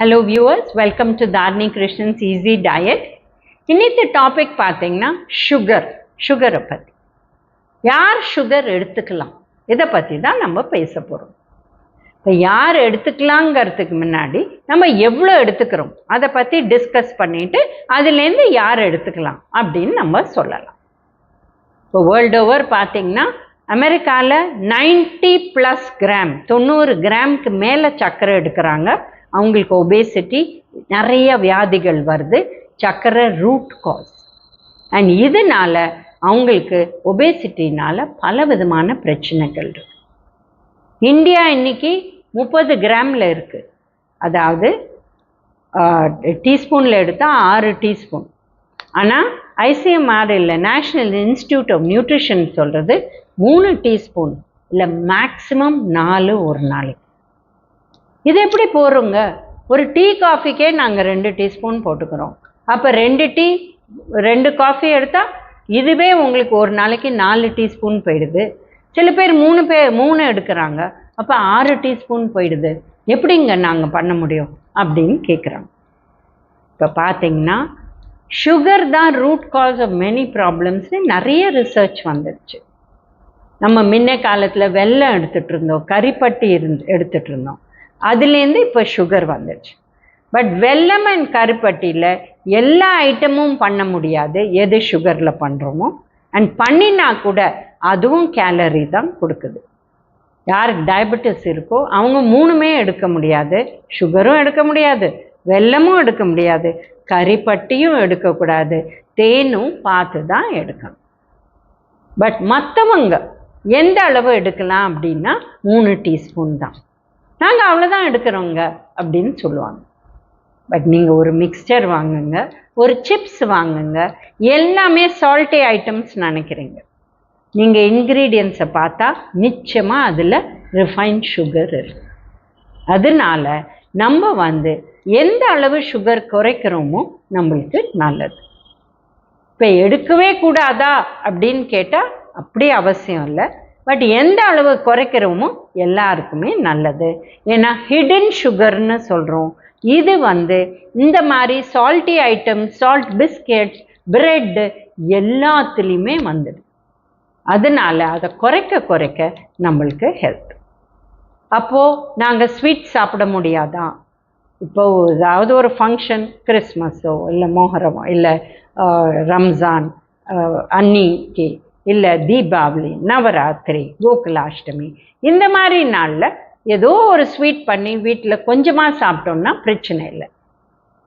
Hello viewers welcome to Tharni Krishnan's easy diet இன்னைக்கு topic பார்த்தீங்கன்னா sugar சுகரை பற்றி யார் சுகர் எடுத்துக்கலாம்? இதை பற்றி தான் நம்ம பேச போகிறோம் இப்போ யார் எடுத்துக்கலாங்கிறதுக்கு முன்னாடி நம்ம எவ்வளோ எடுத்துக்கிறோம்? அதை பற்றி டிஸ்கஸ் பண்ணிட்டு அதுலேருந்து யார் எடுத்துக்கலாம் அப்படின்னு நம்ம சொல்லலாம். இப்போ வேர்ல்டு ஓவர் பார்த்தீங்கன்னா அமெரிக்காவில் நைன்ட்டி ப்ளஸ் கிராம் தொண்ணூறு கிராம்க்கு மேலே சர்க்கரை எடுக்கிறாங்க. அவங்களுக்கு ஒபேசிட்டி நிறைய வியாதிகள் வருது. சக்கரை ரூட் காஸ் அண்ட் இதனால் அவங்களுக்கு ஒபேசிட்டினால் பல விதமான பிரச்சனைகள் இருக்கு. இந்தியா இன்னைக்கு முப்பது கிராமில் இருக்குது அதாவது டீஸ்பூனில் எடுத்தால் ஆறு டீஸ்பூன். ஆனால் ஐசிஎம்ஆர் இல்லை நேஷ்னல் இன்ஸ்டியூட் ஆஃப் நியூட்ரிஷன் சொல்கிறது மூணு டீஸ்பூன் இல்லை மேக்ஸிமம் நாலு ஒரு நாளைக்கு. இது எப்படி போடுறோங்க? ஒரு டீ காஃபிக்கே நாங்கள் ரெண்டு டீஸ்பூன் போட்டுக்கிறோம். அப்போ ரெண்டு டீ ரெண்டு காஃபி எடுத்தால் இதுவே உங்களுக்கு ஒரு நாளைக்கு நாலு டீஸ்பூன் போயிடுது. சில பேர் மூணு பேர் மூணு எடுக்கிறாங்க. அப்போ ஆறு டீஸ்பூன் போயிடுது. எப்படிங்க நாங்கள் பண்ண முடியும் அப்படின்னு கேட்குறாங்க இப்போ பார்த்தீங்கன்னா சுகர் தான் ரூட் காஸ் ஆஃப் மெனி ப்ராப்ளம்ஸ்னு நிறைய ரிசர்ச் வந்துடுச்சு நம்ம முன்ன காலத்தில் வெல்லம் எடுத்துகிட்டு இருந்தோம் கறிப்பட்டி இருந்து எடுத்துகிட்டு இருந்தோம். அதுலேருந்து இப்போ சுகர் வந்துடுச்சு பட் வெல்லம் அண்ட் கருப்பட்டியில் எல்லா ஐட்டமும் பண்ண முடியாது. எது சுகரில் பண்ணுறோமோ அண்ட் பண்ணினா கூட அதுவும் கேலரி தான் கொடுக்குது. யாருக்கு டயபெட்டிஸ் இருக்கோ அவங்க மூணுமே எடுக்க முடியாது. சுகரும் எடுக்க முடியாது. வெல்லமும் எடுக்க முடியாது. கறிப்பட்டியும் எடுக்கக்கூடாது தேனும் பார்த்து தான் எடுக்கணும். பட் மற்றவங்க எந்த அளவு எடுக்கலாம் அப்படின்னா மூணு டீஸ்பூன் தான். நாங்கள் அவ்வளோதான் எடுக்கிறோங்க அப்படின்னு சொல்லுவாங்க. பட் நீங்கள் ஒரு மிக்சர் வாங்குங்க ஒரு சிப்ஸ் வாங்குங்க எல்லாமே சால்ட்டி ஐட்டம்ஸ் நினைக்கிறீங்க. நீங்கள் இன்க்ரீடியன்ஸை பார்த்தா நிச்சயமாக அதில் ரிஃபைன் சுகர் இருக்கு. அதனால நம்ம வந்து எந்த அளவு சுகர் குறைக்கிறோமோ நம்மளுக்கு நல்லது. இப்போ எடுக்கவே கூடாதா அப்படின்னு கேட்டால் அப்படி அவசியம் இல்லை. பட் எந்த அளவு குறைக்கிறோமோ எல்லாருக்குமே நல்லது. ஏன்னா ஹிடன் சுகர்னு சொல்கிறோம் இது வந்து இந்த மாதிரி salty item salt biscuits bread எல்லாத்துலேயுமே வந்துடுது அதனால அதை குறைக்க குறைக்க நம்மளுக்கு ஹெல்த் அப்போது நாங்கள் ஸ்வீட் சாப்பிட முடியாதா? இப்போது ஏதாவது ஒரு ஃபங்க்ஷன் கிறிஸ்மஸோ இல்லை மோஹரமோ இல்லை ரம்ஜான் அன்னிக்கு இல்லை தீபாவளி நவராத்திரி கோகுலாஷ்டமி இந்த மாதிரி நாளில் ஏதோ ஒரு ஸ்வீட் பண்ணி வீட்டில் கொஞ்சமாக சாப்பிட்டோம்னா பிரச்சனை இல்லை.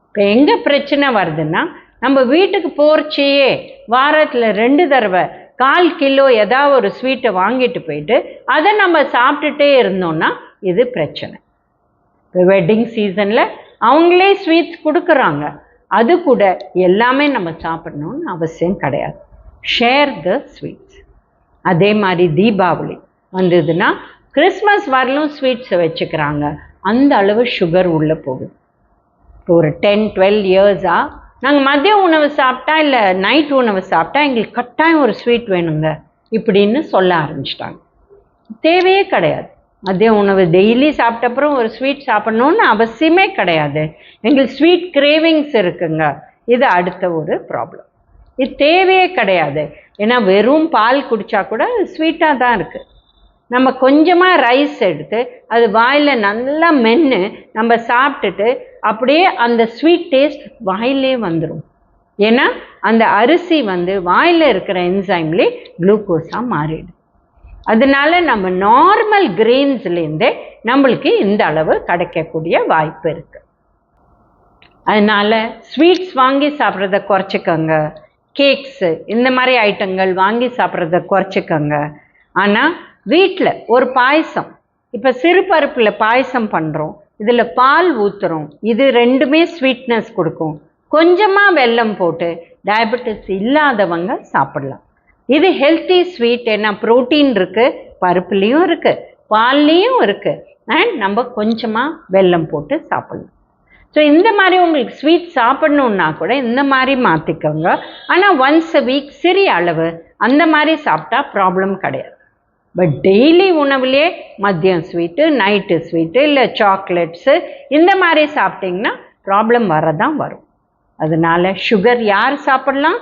இப்போ எங்கே பிரச்சனை வருதுன்னா நம்ம வீட்டுக்கு போர்ச்சியே வாரத்தில் ரெண்டு தடவை கால் கிலோ ஏதாவது ஒரு ஸ்வீட்டை வாங்கிட்டு போயிட்டு அதை நம்ம சாப்பிட்டுட்டே இருந்தோம்னா இது பிரச்சனை. இப்போ வெட்டிங் சீசனில் அவங்களே ஸ்வீட்ஸ் கொடுக்குறாங்க. அது கூட எல்லாமே நம்ம சாப்பிடணும்னு அவசியம் கிடையாது. ஷேர் த ஸ்வீட்ஸ் அதே மாதிரி தீபாவளி வந்ததுன்னா கிறிஸ்மஸ் வரலும் ஸ்வீட்ஸை வச்சுக்கிறாங்க. அந்த அளவு சுகர் உள்ளே போகுது. இப்போ ஒரு டென் டுவெல் இயர்ஸாக நாங்கள் மதிய உணவு சாப்பிட்டா இல்லை நைட் உணவு சாப்பிட்டா எங்களுக்கு கட்டாயம் ஒரு ஸ்வீட் வேணுங்க இப்படின்னு சொல்ல ஆரம்பிச்சிட்டாங்க. தேவையே கிடையாது. மதிய உணவு டெய்லி சாப்பிட்ட அப்புறம் ஒரு ஸ்வீட் சாப்பிட்ணுன்னு அவசியமே கிடையாது. எங்களுக்கு ஸ்வீட் கிரேவிங்ஸ் இருக்குங்க. இது அடுத்த ஒரு ப்ராப்ளம் இது தேவையே கிடையாது. ஏன்னா வெறும் பால் குடித்தா கூட ஸ்வீட்டாக தான் இருக்குது நம்ம கொஞ்சமாக ரைஸ் எடுத்து அது வாயில் நல்லா மென்று நம்ம சாப்பிட்டுட்டு அப்படியே அந்த ஸ்வீட் டேஸ்ட் வாயிலே வந்துடும் ஏன்னா அந்த அரிசி வந்து வாயில் இருக்கிற என்சைம்லே குளுக்கோஸாக மாறிடும். அதனால நம்ம நார்மல் கிரெயின்ஸ்லேருந்தே நம்மளுக்கு இந்த அளவு கிடைக்கக்கூடிய வாய்ப்பு இருக்குது அதனால் ஸ்வீட்ஸ் வாங்கி சாப்பிட்றத குறைச்சிக்கோங்க. கேக்ஸு இந்த மாதிரி ஐட்டங்கள் வாங்கி சாப்பிட்றத குறைச்சிக்கோங்க. ஆனால் வீட்டில் ஒரு பாயசம் இப்போ சிறுபருப்பில் பாயசம் பண்ணுறோம் இதில் பால் ஊற்றுறோம் இது ரெண்டுமே ஸ்வீட்னஸ் கொடுக்கும். கொஞ்சமாக வெல்லம் போட்டு டயபெட்டிஸ் இல்லாதவங்க சாப்பிட்லாம். இது ஹெல்த்தி ஸ்வீட் ஏன்னா ப்ரோட்டீன் இருக்குது பருப்புலேயும் இருக்குது பால்லேயும் இருக்குது அண்ட் நம்ம கொஞ்சமாக வெல்லம் போட்டு சாப்பிட்லாம். ஸோ இந்த மாதிரி உங்களுக்கு ஸ்வீட் சாப்பிட்ணுன்னா கூட இந்த மாதிரி மாற்றிக்கோங்க ஆனால் ஒன்ஸ் அ வீக் சிறிய அளவு அந்த மாதிரி சாப்பிட்டா ப்ராப்ளம் கிடையாது. பட் டெய்லி உணவுலேயே மதியம் ஸ்வீட்டு நைட்டு ஸ்வீட்டு இல்லை சாக்லேட்ஸு இந்த மாதிரி சாப்பிட்டிங்கன்னா ப்ராப்ளம் வரதான் வரும். அதனால் சுகர் யார் சாப்பிட்லாம்?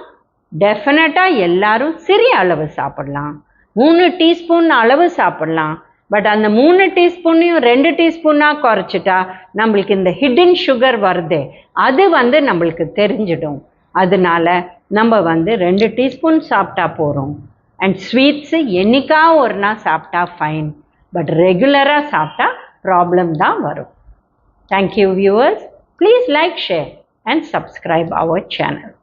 டெஃபினட்டாக எல்லாரும் சிறிய அளவு சாப்பிட்லாம். மூணு டீஸ்பூன் அளவு சாப்பிட்லாம். பட் அந்த மூணு டீஸ்பூனையும் ரெண்டு டீஸ்பூனாக குறைச்சிட்டா நம்மளுக்கு இந்த ஹிடன் சுகர் வருதே. அது வந்து நம்மளுக்கு தெரிஞ்சிடும். அதனால நம்ம வந்து ரெண்டு டீஸ்பூன் சாப்பிட்டா போகிறோம் அண்ட் ஸ்வீட்ஸு என்றைக்கா ஒரு நாள் சாப்பிட்டா ஃபைன் பட் ரெகுலராக சாப்பிட்டா ப்ராப்ளம் தான் வரும். Thank you viewers please like share and subscribe our channel